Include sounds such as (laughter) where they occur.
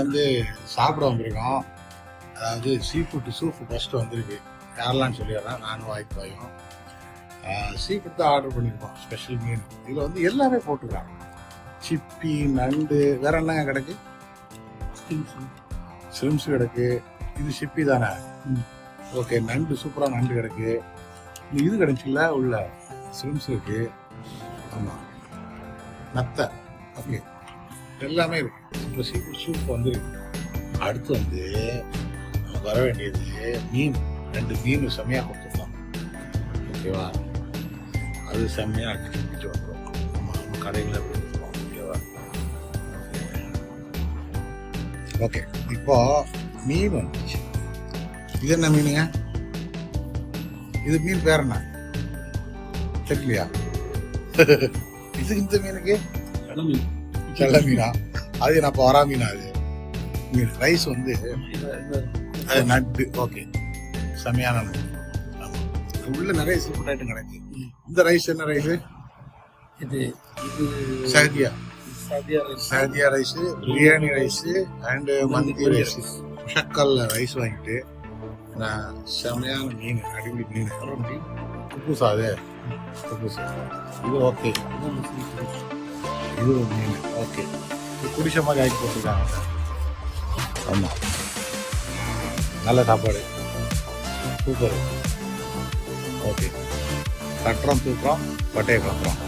வந்து சாப்பிட வந்திருக்கோம். அதாவது சீ ஃபுட் சூப் ஃபஸ்ட்டு வந்திருக்கு. யாரெல்லாம் சொல்லிடுறேன் நானும் வாய்ப்பாயும் சீ ஃபுட் தான் ஆர்டர் பண்ணியிருக்கோம் ஸ்பெஷல் மீன் இதில் வந்து எல்லாமே போட்டுருக்காங்க. சிப்பி நண்டு வேற என்னங்க கிடக்கு? ஸ்லிம்ஸ் கிடக்கு. இது சிப்பி தானே? ஓகே நண்டு சூப்பராக நண்டு கிடக்கு. இது கிடைச்சுல உள்ள ஸ்லிம்ஸ் இருக்கு. ஆமாம் நத்தை. ஓகே. எல்லாமே இருக்கு. இப்போ சீஃபுட் சூப் வந்து அடுத்து வந்து நமக்கு வர வேண்டியது மீன். ரெண்டு மீன் செம்மையாக கொடுத்துருக்கோம் ஓகேவா அது செம்மையாக அடிச்சு பிடிச்சி வந்துடும் நம்ம நம்ம கடையில் கொடுத்துருக்கோம் ஓகேவா ஓகே இப்போ மீன் வந்துச்சு. இது என்ன மீனுங்க? இது மீன் பேர் என்ன? தெரியலையா? (laughs) இது இந்த மீனுக்கு? மீன். செல்ல மீனா. அது நான் இப்போ வரா மீனா அது. ரைஸ் வந்து அது நட்டு ஓகே செமையான. உள்ள நிறைய சூப்பர் ஐட்டம் கிடைக்கு இந்த ரைஸ் என்ன ரைஸ் இது இது சஹதியா சாதியா ரைஸ் பிரியாணி ரைஸ் அண்ட் மந்தி ரைஸ் முஷக்கல்ல ரைஸ் வாங்கிட்டு நான் செமையான மீன் அடிப்படை மீன். ரொம்ப குப்பூசா அது. குப்பூசா. இது ஓகே இது ஒரு மீன். ஓகே. இது குடிசை மாதிரி ஆக்கி போட்டிருக்காங்க. ஆமாம் நல்ல சாப்பாடு. சூப்பர். ஓகே. கட்டுறோம் தூக்குறோம் பட்டையை கலப்புறோம்